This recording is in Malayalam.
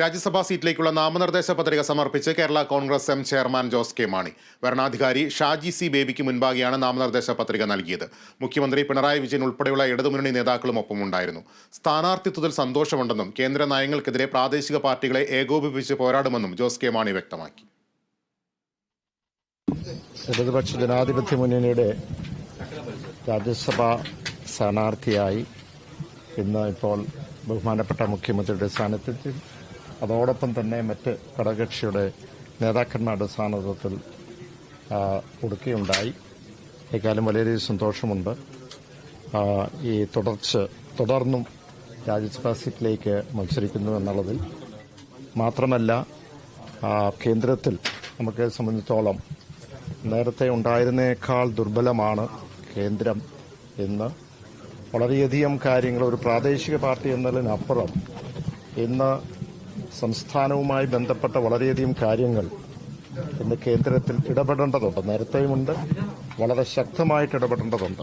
രാജ്യസഭാ സീറ്റിലേക്കുള്ള നാമനിർദ്ദേശ പത്രിക സമർപ്പിച്ച് Kerala Congress M chairman Jose K Mani. വരണാധികാരി Shaji C ബേബിക്ക് മുൻപാകെയാണ് നാമനിർദ്ദേശ പത്രിക നൽകിയത്. മുഖ്യമന്ത്രി പിണറായി വിജയൻ ഉൾപ്പെടെയുള്ള ഇടതുമുന്നണി നേതാക്കളും ഒപ്പമുണ്ടായിരുന്നു സ്ഥാനാർത്ഥിത്വത്തിൽ സന്തോഷമുണ്ടെന്നും കേന്ദ്ര നയങ്ങൾക്കെതിരെ പ്രാദേശിക പാർട്ടികളെ ഏകോപിപ്പിച്ച് പോരാടുമെന്നും ജോസ് കെ മാണി വ്യക്തമാക്കി. ഇടതുപക്ഷ ജനാധിപത്യ മുന്നണിയുടെ രാജ്യസഭാ സ്ഥാനാർത്ഥിയായി ഇന്ന് ഇപ്പോൾ ബഹുമാനപ്പെട്ട മുഖ്യമന്ത്രിയുടെ സാന്നിധ്യത്തിൽ അതോടൊപ്പം തന്നെ മറ്റ് ഘടകകക്ഷിയുടെ നേതാക്കന്മാരുടെ സാന്നിധ്യത്തിൽ കൊടുക്കുകയുണ്ടായി. ഇക്കാലം വളരെയധികം സന്തോഷമുണ്ട്. ഈ തുടർച്ച തുടർന്നും രാജ്യസഭാ സീറ്റിലേക്ക് മത്സരിക്കുന്നു എന്നുള്ളതിൽ. മാത്രമല്ല കേന്ദ്രത്തിൽ നമുക്ക് സംബന്ധിച്ചോളം നേരത്തെ ഉണ്ടായിരുന്നേക്കാൾ ദുർബലമാണ് കേന്ദ്രം ഇന്ന് വളരെയധികം കാര്യങ്ങൾ ഒരു പ്രാദേശിക പാർട്ടി എന്നതിനപ്പുറം ഇന്ന് സംസ്ഥാനവുമായി ബന്ധപ്പെട്ട വളരെയധികം കാര്യങ്ങൾ ഇന്ന് കേന്ദ്രത്തിൽ ഇടപെടേണ്ടതുണ്ട്. നേരത്തെയുമുണ്ട്. വളരെ ശക്തമായിട്ട് ഇടപെടേണ്ടതുണ്ട്.